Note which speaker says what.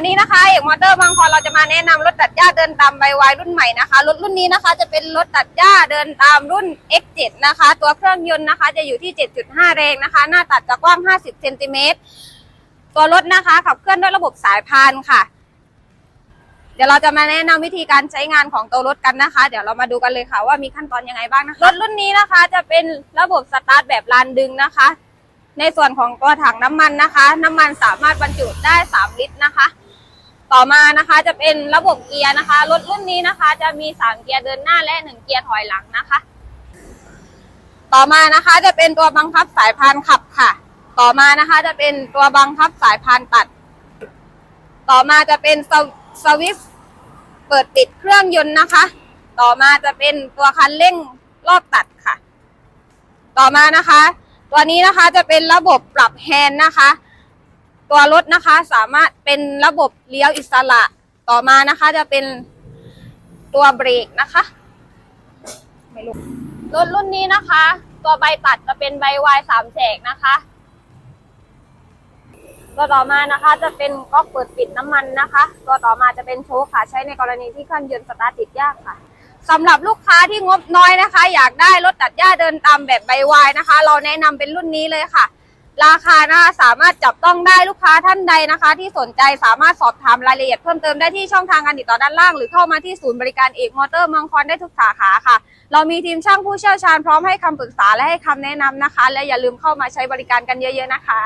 Speaker 1: วันนี้นะคะเอกมอเตอร์บางพรเราจะมาแนะนำรถตัดหญ้าเดินตามใบวายรุ่นใหม่นะคะรถรุ่นนี้นะคะจะเป็นรถตัดหญ้าเดินตามรุ่น X7 นะคะ ตัวเครื่องยนต์นะคะ จะอยู่ที่ 7.5 แรงนะคะ หน้าตัดจะกว้าง 50เซนติเมตรตัวรถนะคะขับเคลื่อนด้วยระบบสายพานค่ะ เดี๋ยวเราจะมาแนะนำวิธีการใช้งานของตัวรถกันนะคะ เดี๋ยวเรามาดูกันเลยค่ะว่ามีขั้นตอนยังไงบ้างนะคะรถรุ่นนี้นะคะ จะเป็นระบบสตาร์ทแบบลานดึงนะคะในส่วนของตัวถังน้ำมันนะคะ น้ำมันสามารถบรรจุได้ 3 ลิตรนะคะ ต่อมานะคะจะเป็นระบบเกียร์นะคะ รถรุ่นนี้นะคะจะมี 3 เกียร์เดินหน้าและ 1 เกียร์ถอยหลังนะคะ ต่อมานะคะจะเป็นตัวบังคับสายพานขับค่ะ ต่อมานะคะจะเป็นตัวบังคับสายพานตัด ต่อมาจะเป็นสวิตช์เปิดปิดเครื่องยนต์นะคะ ต่อมาจะเป็นตัวคันเร่งรอบตัดค่ะ ต่อมานะคะ ตัวนี้นะคะจะเป็นระบบปรับแฮนด์นะคะ ตัวรถนะคะสามารถเป็นระบบเลี้ยวอิสระต่อมานะคะ จะเป็นตัวเบรกนะคะไม่รู้รถรุ่นนี้นะคะ ตัวใบตัดจะเป็นใบวายสามแฉกนะคะตัวต่อมานะคะจะเป็นก๊อกเปิดปิดน้ำมันนะคะ ตัวต่อมาจะเป็นโชคค่ะใช้ในกรณีที่เครื่องยนต์สตาร์ทติดยากค่ะสำหรับลูกค้าที่งบน้อยนะคะ อยากได้รถตัดหญ้าเดินตามแบบใบวายนะคะ เราแนะนำเป็นรุ่นนี้เลยค่ะ ราคานะคะสามารถจับต้องได้ลูกค้าท่านใดนะคะ ที่สนใจสามารถสอบถามรายละเอียดเพิ่มเติมได้ที่ช่องทางการติดต่อด้านล่าง หรือเข้ามาที่ศูนย์บริการเอกมอเตอร์เมืองคอนได้ทุกสาขาค่ะ เรามีทีมช่างผู้เชี่ยวชาญพร้อมให้คำปรึกษาและให้คำแนะนำนะคะ และอย่าลืมเข้ามาใช้บริการกันเยอะ ๆนะคะ